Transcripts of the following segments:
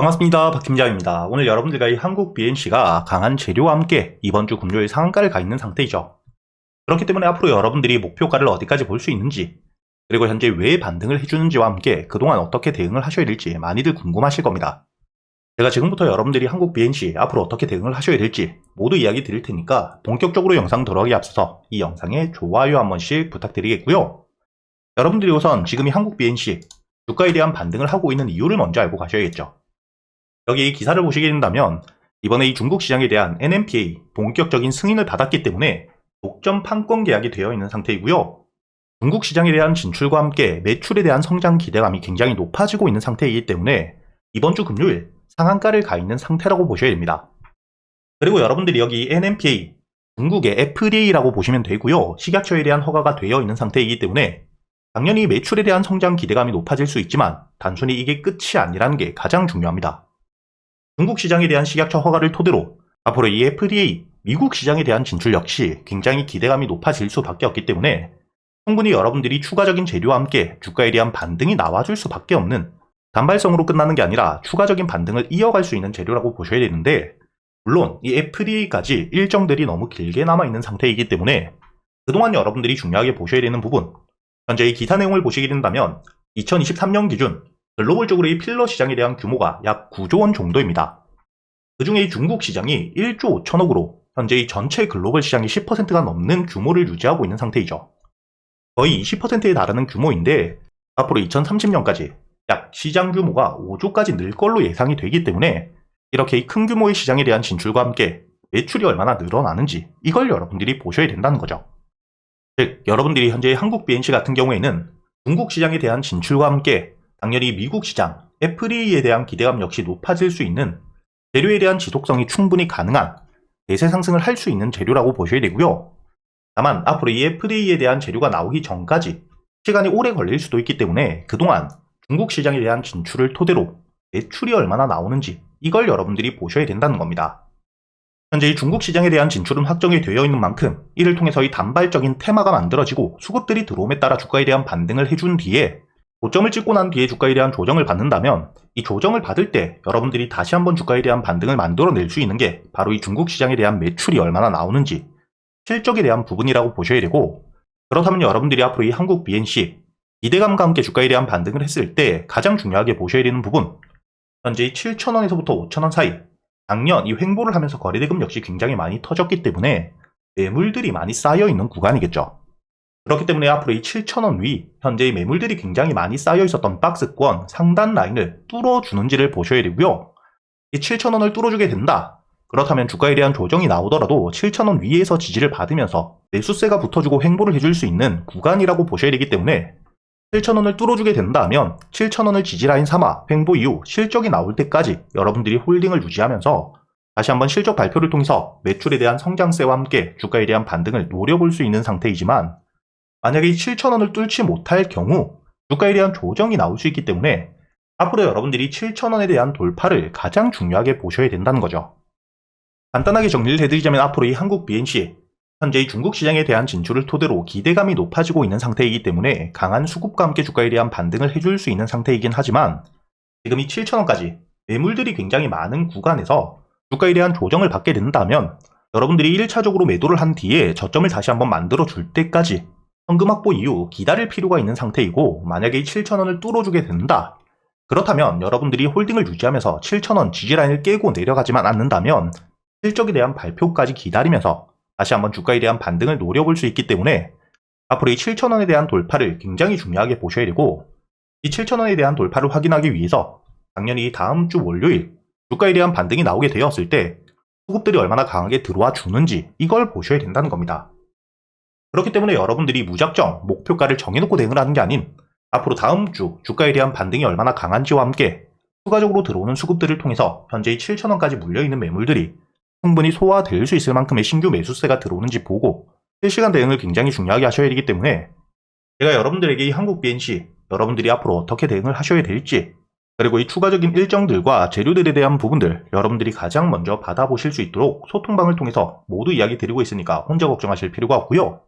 반갑습니다. 박 팀장입니다. 오늘 여러분들과 이 한국 BNC가 강한 재료와 함께 이번 주 금요일 상한가를 가 있는 상태이죠. 그렇기 때문에 앞으로 여러분들이 목표가를 어디까지 볼 수 있는지, 그리고 현재 왜 반등을 해주는지와 함께 그동안 어떻게 대응을 하셔야 될지 많이들 궁금하실 겁니다. 제가 지금부터 여러분들이 한국 BNC 앞으로 어떻게 대응을 하셔야 될지 모두 이야기 드릴 테니까 본격적으로 영상 들어가기 앞서서 이 영상에 좋아요 한 번씩 부탁드리겠고요. 여러분들이 우선 지금 이 한국 BNC 주가에 대한 반등을 하고 있는 이유를 먼저 알고 가셔야겠죠. 여기 이 기사를 보시게 된다면 이번에 이 중국 시장에 대한 NMPA 본격적인 승인을 받았기 때문에 독점 판권 계약이 되어 있는 상태이고요. 중국 시장에 대한 진출과 함께 매출에 대한 성장 기대감이 굉장히 높아지고 있는 상태이기 때문에 이번 주 금요일 상한가를 가 있는 상태라고 보셔야 됩니다. 그리고 여러분들이 여기 NMPA 중국의 FDA라고 보시면 되고요. 식약처에 대한 허가가 되어 있는 상태이기 때문에 당연히 매출에 대한 성장 기대감이 높아질 수 있지만 단순히 이게 끝이 아니라는 게 가장 중요합니다. 중국 시장에 대한 식약처 허가를 토대로 앞으로 이 FDA 미국 시장에 대한 진출 역시 굉장히 기대감이 높아질 수밖에 없기 때문에 충분히 여러분들이 추가적인 재료와 함께 주가에 대한 반등이 나와줄 수밖에 없는 단발성으로 끝나는 게 아니라 추가적인 반등을 이어갈 수 있는 재료라고 보셔야 되는데 물론 이 FDA까지 일정들이 너무 길게 남아있는 상태이기 때문에 그동안 여러분들이 중요하게 보셔야 되는 부분 현재 이 기사 내용을 보시게 된다면 2023년 기준 글로벌적으로 이 필러 시장에 대한 규모가 약 9조 원 정도입니다. 그 중에 이 중국 시장이 1조 5천억으로 현재 이 전체 글로벌 시장의 10%가 넘는 규모를 유지하고 있는 상태이죠. 거의 20%에 달하는 규모인데 앞으로 2030년까지 약 시장 규모가 5조까지 늘 걸로 예상이 되기 때문에 이렇게 큰 규모의 시장에 대한 진출과 함께 매출이 얼마나 늘어나는지 이걸 여러분들이 보셔야 된다는 거죠. 즉, 여러분들이 현재 한국 BNC 같은 경우에는 중국 시장에 대한 진출과 함께 당연히 미국 시장, FDA에 대한 기대감 역시 높아질 수 있는 재료에 대한 지속성이 충분히 가능한 대세 상승을 할 수 있는 재료라고 보셔야 되고요. 다만 앞으로 이 FDA에 대한 재료가 나오기 전까지 시간이 오래 걸릴 수도 있기 때문에 그동안 중국 시장에 대한 진출을 토대로 매출이 얼마나 나오는지 이걸 여러분들이 보셔야 된다는 겁니다. 현재 이 중국 시장에 대한 진출은 확정이 되어 있는 만큼 이를 통해서 이 단발적인 테마가 만들어지고 수급들이 들어옴에 따라 주가에 대한 반등을 해준 뒤에 고점을 찍고 난 뒤에 주가에 대한 조정을 받는다면 이 조정을 받을 때 여러분들이 다시 한번 주가에 대한 반등을 만들어낼 수 있는 게 바로 이 중국 시장에 대한 매출이 얼마나 나오는지 실적에 대한 부분이라고 보셔야 되고 그렇다면 여러분들이 앞으로 이 한국 BNC 기대감과 함께 주가에 대한 반등을 했을 때 가장 중요하게 보셔야 되는 부분 현재 이 7,000원에서부터 5,000원 사이 작년 이 횡보를 하면서 거래대금 역시 굉장히 많이 터졌기 때문에 매물들이 많이 쌓여 있는 구간이겠죠. 그렇기 때문에 앞으로 이 7,000원 위 현재의 매물들이 굉장히 많이 쌓여 있었던 박스권 상단 라인을 뚫어주는지를 보셔야 되고요. 이 7,000원을 뚫어주게 된다. 그렇다면 주가에 대한 조정이 나오더라도 7,000원 위에서 지지를 받으면서 매수세가 붙어주고 횡보를 해줄 수 있는 구간이라고 보셔야 되기 때문에 7,000원을 뚫어주게 된다면 7,000원을 지지라인 삼아 횡보 이후 실적이 나올 때까지 여러분들이 홀딩을 유지하면서 다시 한번 실적 발표를 통해서 매출에 대한 성장세와 함께 주가에 대한 반등을 노려볼 수 있는 상태이지만 만약에 이 7,000원을 뚫지 못할 경우 주가에 대한 조정이 나올 수 있기 때문에 앞으로 여러분들이 7,000원에 대한 돌파를 가장 중요하게 보셔야 된다는 거죠. 간단하게 정리를 해드리자면 앞으로 이 한국 BNC 현재 이 중국 시장에 대한 진출을 토대로 기대감이 높아지고 있는 상태이기 때문에 강한 수급과 함께 주가에 대한 반등을 해줄 수 있는 상태이긴 하지만 지금 이 7,000원까지 매물들이 굉장히 많은 구간에서 주가에 대한 조정을 받게 된다면 여러분들이 1차적으로 매도를 한 뒤에 저점을 다시 한번 만들어 줄 때까지 현금 확보 이후 기다릴 필요가 있는 상태이고 만약에 이 7,000원을 뚫어주게 된다. 그렇다면 여러분들이 홀딩을 유지하면서 7,000원 지지라인을 깨고 내려가지만 않는다면 실적에 대한 발표까지 기다리면서 다시 한번 주가에 대한 반등을 노려볼 수 있기 때문에 앞으로 이 7,000원에 대한 돌파를 굉장히 중요하게 보셔야 되고 이 7,000원에 대한 돌파를 확인하기 위해서 당연히 다음 주 월요일 주가에 대한 반등이 나오게 되었을 때 수급들이 얼마나 강하게 들어와 주는지 이걸 보셔야 된다는 겁니다. 그렇기 때문에 여러분들이 무작정 목표가를 정해놓고 대응을 하는 게 아닌 앞으로 다음 주 주가에 대한 반등이 얼마나 강한지와 함께 추가적으로 들어오는 수급들을 통해서 현재 7,000원까지 물려있는 매물들이 충분히 소화될 수 있을 만큼의 신규 매수세가 들어오는지 보고 실시간 대응을 굉장히 중요하게 하셔야 되기 때문에 제가 여러분들에게 이 한국 BNC 여러분들이 앞으로 어떻게 대응을 하셔야 될지 그리고 이 추가적인 일정들과 재료들에 대한 부분들 여러분들이 가장 먼저 받아보실 수 있도록 소통방을 통해서 모두 이야기 드리고 있으니까 혼자 걱정하실 필요가 없고요.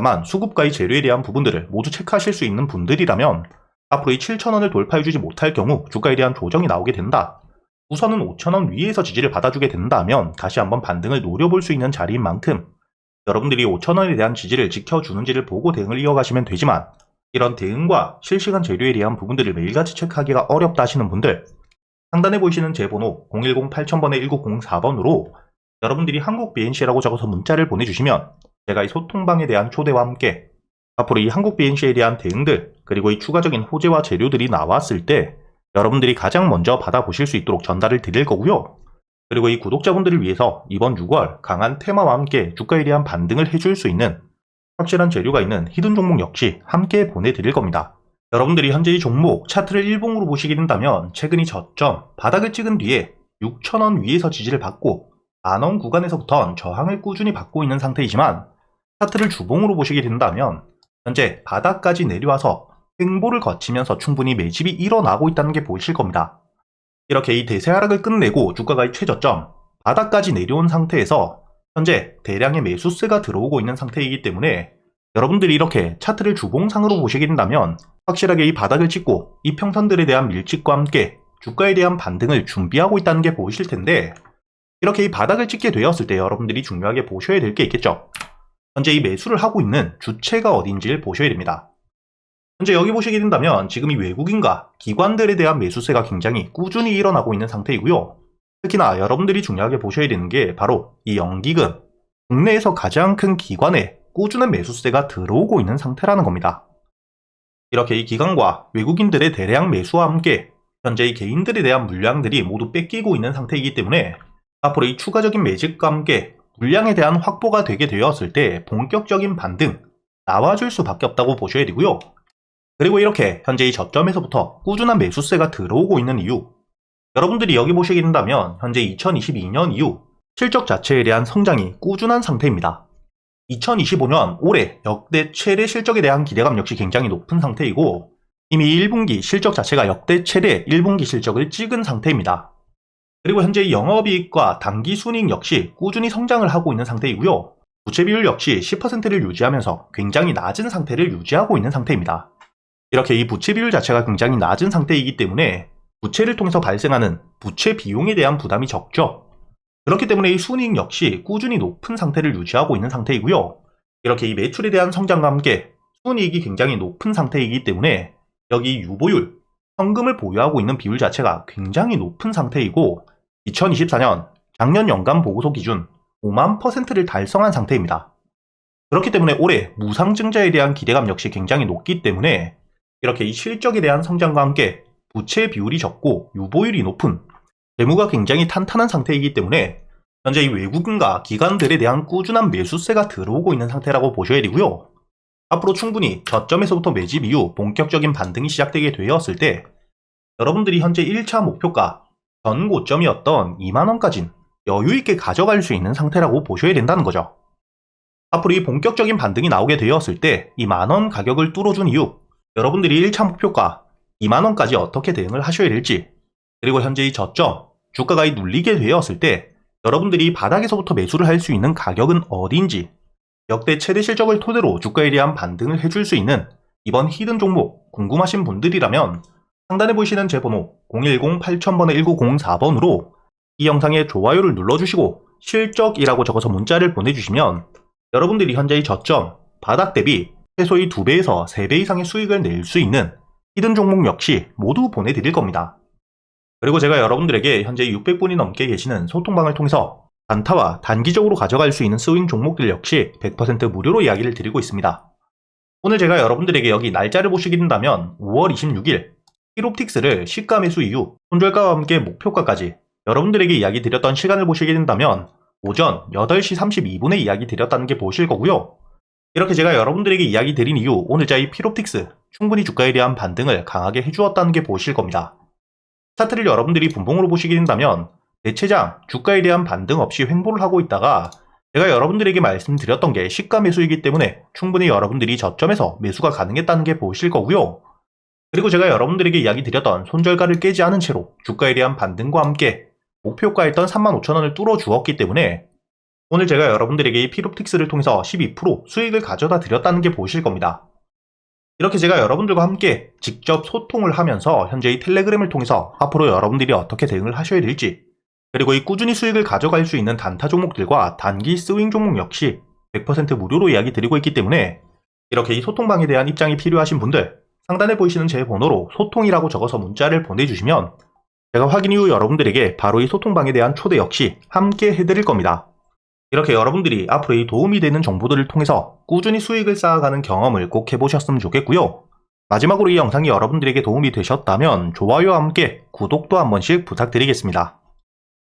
다만 수급과의 재료에 대한 부분들을 모두 체크하실 수 있는 분들이라면 앞으로 이 7,000원을 돌파해주지 못할 경우 주가에 대한 조정이 나오게 된다. 우선은 5천원 위에서 지지를 받아주게 된다면 다시 한번 반등을 노려볼 수 있는 자리인 만큼 여러분들이 5천원에 대한 지지를 지켜주는지를 보고 대응을 이어가시면 되지만 이런 대응과 실시간 재료에 대한 부분들을 매일같이 체크하기가 어렵다 하시는 분들 상단에 보이시는 제 번호 010-8000번에 1904번으로 여러분들이 한국 BNC라고 적어서 문자를 보내주시면 제가 이 소통방에 대한 초대와 함께 앞으로 이 한국 BNC에 대한 대응들 그리고 이 추가적인 호재와 재료들이 나왔을 때 여러분들이 가장 먼저 받아보실 수 있도록 전달을 드릴 거고요. 그리고 이 구독자분들을 위해서 이번 6월 강한 테마와 함께 주가에 대한 반등을 해줄 수 있는 확실한 재료가 있는 히든 종목 역시 함께 보내드릴 겁니다. 여러분들이 현재 이 종목 차트를 일봉으로 보시게 된다면 최근이 저점 바닥을 찍은 뒤에 6천원 위에서 지지를 받고 만원 구간에서부터 저항을 꾸준히 받고 있는 상태이지만 차트를 주봉으로 보시게 된다면 현재 바닥까지 내려와서 횡보를 거치면서 충분히 매집이 일어나고 있다는 게 보이실 겁니다. 이렇게 이 대세 하락을 끝내고 주가가 이 최저점 바닥까지 내려온 상태에서 현재 대량의 매수세가 들어오고 있는 상태이기 때문에 여러분들이 이렇게 차트를 주봉상으로 보시게 된다면 확실하게 이 바닥을 찍고 이 평선들에 대한 밀집과 함께 주가에 대한 반등을 준비하고 있다는 게 보이실 텐데 이렇게 이 바닥을 찍게 되었을 때 여러분들이 중요하게 보셔야 될 게 있겠죠. 현재 이 매수를 하고 있는 주체가 어딘지를 보셔야 됩니다. 현재 여기 보시게 된다면 지금 이 외국인과 기관들에 대한 매수세가 굉장히 꾸준히 일어나고 있는 상태이고요. 특히나 여러분들이 중요하게 보셔야 되는 게 바로 이 연기금, 국내에서 가장 큰 기관에 꾸준한 매수세가 들어오고 있는 상태라는 겁니다. 이렇게 이 기관과 외국인들의 대량 매수와 함께 현재 이 개인들에 대한 물량들이 모두 뺏기고 있는 상태이기 때문에 앞으로 이 추가적인 매집과 함께 물량에 대한 확보가 되게 되었을 때 본격적인 반등 나와줄 수밖에 없다고 보셔야 되고요. 그리고 이렇게 현재 이 저점에서부터 꾸준한 매수세가 들어오고 있는 이유 여러분들이 여기 보시게 된다면 현재 2022년 이후 실적 자체에 대한 성장이 꾸준한 상태입니다. 2025년 올해 역대 최대 실적에 대한 기대감 역시 굉장히 높은 상태이고 이미 1분기 실적 자체가 역대 최대 1분기 실적을 찍은 상태입니다. 그리고 현재 영업이익과 당기순이익 역시 꾸준히 성장을 하고 있는 상태이고요. 부채 비율 역시 10%를 유지하면서 굉장히 낮은 상태를 유지하고 있는 상태입니다. 이렇게 이 부채 비율 자체가 굉장히 낮은 상태이기 때문에 부채를 통해서 발생하는 부채 비용에 대한 부담이 적죠. 그렇기 때문에 이 순이익 역시 꾸준히 높은 상태를 유지하고 있는 상태이고요. 이렇게 이 매출에 대한 성장과 함께 순이익이 굉장히 높은 상태이기 때문에 여기 유보율, 현금을 보유하고 있는 비율 자체가 굉장히 높은 상태이고 2024년 작년 연간 보고서 기준 5만 퍼센트를 달성한 상태입니다. 그렇기 때문에 올해 무상증자에 대한 기대감 역시 굉장히 높기 때문에 이렇게 이 실적에 대한 성장과 함께 부채 비율이 적고 유보율이 높은 재무가 굉장히 탄탄한 상태이기 때문에 현재 이 외국인과 기관들에 대한 꾸준한 매수세가 들어오고 있는 상태라고 보셔야 되고요. 앞으로 충분히 저점에서부터 매집 이후 본격적인 반등이 시작되게 되었을 때 여러분들이 현재 1차 목표가 전 고점이었던 2만원까진 여유있게 가져갈 수 있는 상태라고 보셔야 된다는 거죠. 앞으로 이 본격적인 반등이 나오게 되었을 때이 만원 가격을 뚫어준 이후 여러분들이 1차 목표가 2만원까지 어떻게 대응을 하셔야 될지 그리고 현재 이 저점 주가가 이 눌리게 되었을 때 여러분들이 바닥에서부터 매수를 할 수 있는 가격은 어디인지 역대 최대 실적을 토대로 주가에 대한 반등을 해줄 수 있는 이번 히든 종목 궁금하신 분들이라면 상단에 보이시는 제 번호 010-8000번에 1904번으로 이 영상에 좋아요를 눌러주시고 실적이라고 적어서 문자를 보내주시면 여러분들이 현재 이 저점 바닥 대비 최소의 2배에서 3배 이상의 수익을 낼 수 있는 히든 종목 역시 모두 보내드릴 겁니다. 그리고 제가 여러분들에게 현재 600분이 넘게 계시는 소통방을 통해서 단타와 단기적으로 가져갈 수 있는 스윙 종목들 역시 100% 무료로 이야기를 드리고 있습니다. 오늘 제가 여러분들에게 여기 날짜를 보시게 된다면 5월 26일 히롭틱스를 시가 매수 이후 손절가와 함께 목표가까지 여러분들에게 이야기 드렸던 시간을 보시게 된다면 오전 8시 32분에 이야기 드렸다는 게 보실 거고요. 이렇게 제가 여러분들에게 이야기 드린 이후 오늘자 이 피롭틱스 충분히 주가에 대한 반등을 강하게 해주었다는 게 보실 겁니다. 차트를 여러분들이 분봉으로 보시게 된다면 대체장 주가에 대한 반등 없이 횡보를 하고 있다가 제가 여러분들에게 말씀드렸던 게 시가 매수이기 때문에 충분히 여러분들이 저점에서 매수가 가능했다는 게 보실 거고요. 그리고 제가 여러분들에게 이야기 드렸던 손절가를 깨지 않은 채로 주가에 대한 반등과 함께 목표가였던 35,000원을 뚫어 주었기 때문에 오늘 제가 여러분들에게 이 피롭틱스를 통해서 12% 수익을 가져다 드렸다는 게 보실 겁니다. 이렇게 제가 여러분들과 함께 직접 소통을 하면서 현재 이 텔레그램을 통해서 앞으로 여러분들이 어떻게 대응을 하셔야 될지 그리고 이 꾸준히 수익을 가져갈 수 있는 단타 종목들과 단기 스윙 종목 역시 100% 무료로 이야기 드리고 있기 때문에 이렇게 이 소통방에 대한 입장이 필요하신 분들 상단에 보이시는 제 번호로 소통이라고 적어서 문자를 보내주시면 제가 확인 이후 여러분들에게 바로 이 소통방에 대한 초대 역시 함께 해드릴 겁니다. 이렇게 여러분들이 앞으로 이 도움이 되는 정보들을 통해서 꾸준히 수익을 쌓아가는 경험을 꼭 해보셨으면 좋겠고요. 마지막으로 이 영상이 여러분들에게 도움이 되셨다면 좋아요와 함께 구독도 한 번씩 부탁드리겠습니다.